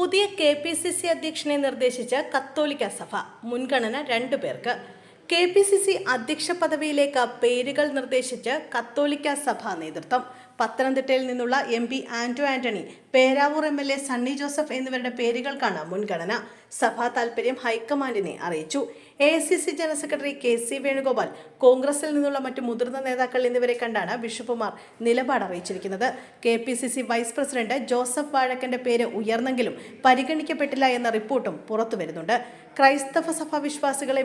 പുതിയ K P C C അധ്യക്ഷനെ നിർദ്ദേശിച്ച കത്തോലിക്ക സഭ മുൻഗണന രണ്ടു പേർക്ക്. കെ പി സി സി അധ്യക്ഷ പദവിയിലേക്ക് പേരുകൾ നിർദ്ദേശിച്ച് കത്തോലിക്ക സഭ നേതൃത്വം. പത്തനംതിട്ടയിൽ നിന്നുള്ള M P Anto Antony Peravoor M L A Sunny Joseph എന്നിവരുടെ പേരുകൾക്കാണ് മുൻഗണന. സഭാ താൽപര്യം ഹൈക്കമാൻഡിനെ അറിയിച്ചു. A C C general secretary K C Venugopal കോൺഗ്രസിൽ നിന്നുള്ള മറ്റു മുതിർന്ന നേതാക്കൾ എന്നിവരെ കണ്ടാണ് ബിഷപ്പുമാർ നിലപാട് അറിയിച്ചിരിക്കുന്നത്. K P C C vice president Joseph വാഴക്കന്റെ പേര് ഉയർന്നെങ്കിലും പരിഗണിക്കപ്പെട്ടില്ല എന്ന റിപ്പോർട്ടും പുറത്തുവരുന്നുണ്ട്. ക്രൈസ്തവ സഭാ വിശ്വാസികളെ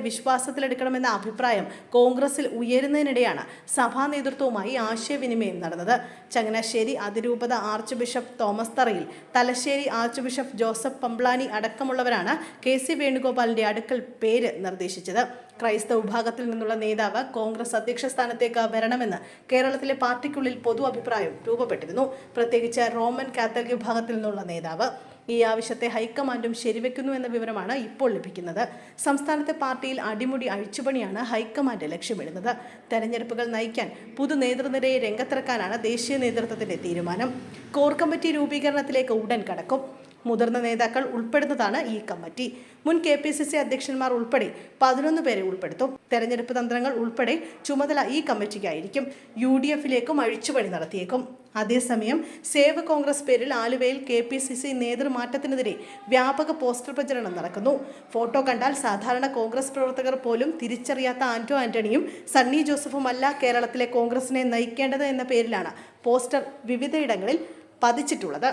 വിശ്വാസത്തിലെടുക്കണമെന്ന അഭിപ്രായം കോൺഗ്രസിൽ ഉയരുന്നതിനിടെയാണ് സഭാ നേതൃത്വവുമായി ആശയവിനിമയം നടന്നത്. ചങ്ങനാശ്ശേരി അതിരൂപത arch bishop Thomas Tharayil Thalassery arch bishop Joseph Pamplany അടക്കമുള്ളവരാണ് K C വേണുഗോപാലിന്റെ അടുക്കൽ പേര് നിർദ്ദേശിച്ചത്. ക്രൈസ്തവ വിഭാഗത്തിൽ നിന്നുള്ള നേതാവ് കോൺഗ്രസ് അധ്യക്ഷ സ്ഥാനത്തേക്ക് വരണമെന്ന് കേരളത്തിലെ പാർട്ടിക്കുള്ളിൽ പൊതു അഭിപ്രായം രൂപപ്പെട്ടിരുന്നു. പ്രത്യേകിച്ച് റോമൻ കാത്തലിക് വിഭാഗത്തിൽ നിന്നുള്ള നേതാവ്. ഈ ആവശ്യത്തെ ഹൈക്കമാൻഡും ശരിവെക്കുന്നു എന്ന വിവരമാണ് ഇപ്പോൾ ലഭിക്കുന്നത്. സംസ്ഥാനത്തെ പാർട്ടിയിൽ അടിമുടി അഴിച്ചുപണിയാണ് ഹൈക്കമാൻഡ് ലക്ഷ്യമിടുന്നത്. തെരഞ്ഞെടുപ്പുകൾ നയിക്കാൻ പുതു നേതൃനിരയെ രംഗത്തിറക്കാനാണ് ദേശീയ നേതൃത്വത്തിന്റെ തീരുമാനം. കോർ കമ്മിറ്റി രൂപീകരണത്തിലേക്ക് ഉടൻ കടക്കും. മുതിർന്ന നേതാക്കൾ ഉൾപ്പെടുന്നതാണ് ഈ കമ്മിറ്റി. മുൻ കെ പി സി സി അധ്യക്ഷന്മാർ ഉൾപ്പെടെ പതിനൊന്ന് പേരെ ഉൾപ്പെടുത്തും. തെരഞ്ഞെടുപ്പ് തന്ത്രങ്ങൾ ഉൾപ്പെടെ ചുമതല ഈ കമ്മിറ്റിക്കായിരിക്കും. U D എഫിലേക്കും അഴിച്ചുപണി നടത്തിയേക്കും. അതേസമയം സേവ് കോൺഗ്രസ് പേരിൽ ആലുവയിൽ കെ പി സി സി നേതൃമാറ്റത്തിനെതിരെ വ്യാപക പോസ്റ്റർ പ്രചരണം നടക്കുന്നു. ഫോട്ടോ കണ്ടാൽ സാധാരണ കോൺഗ്രസ് പ്രവർത്തകർ പോലും തിരിച്ചറിയാത്ത ആന്റോ ആന്റണിയും സണ്ണി ജോസഫുമല്ല കേരളത്തിലെ കോൺഗ്രസിനെ നയിക്കേണ്ടത് എന്ന പേരിലാണ് പോസ്റ്റർ വിവിധയിടങ്ങളിൽ പതിച്ചിട്ടുള്ളത്.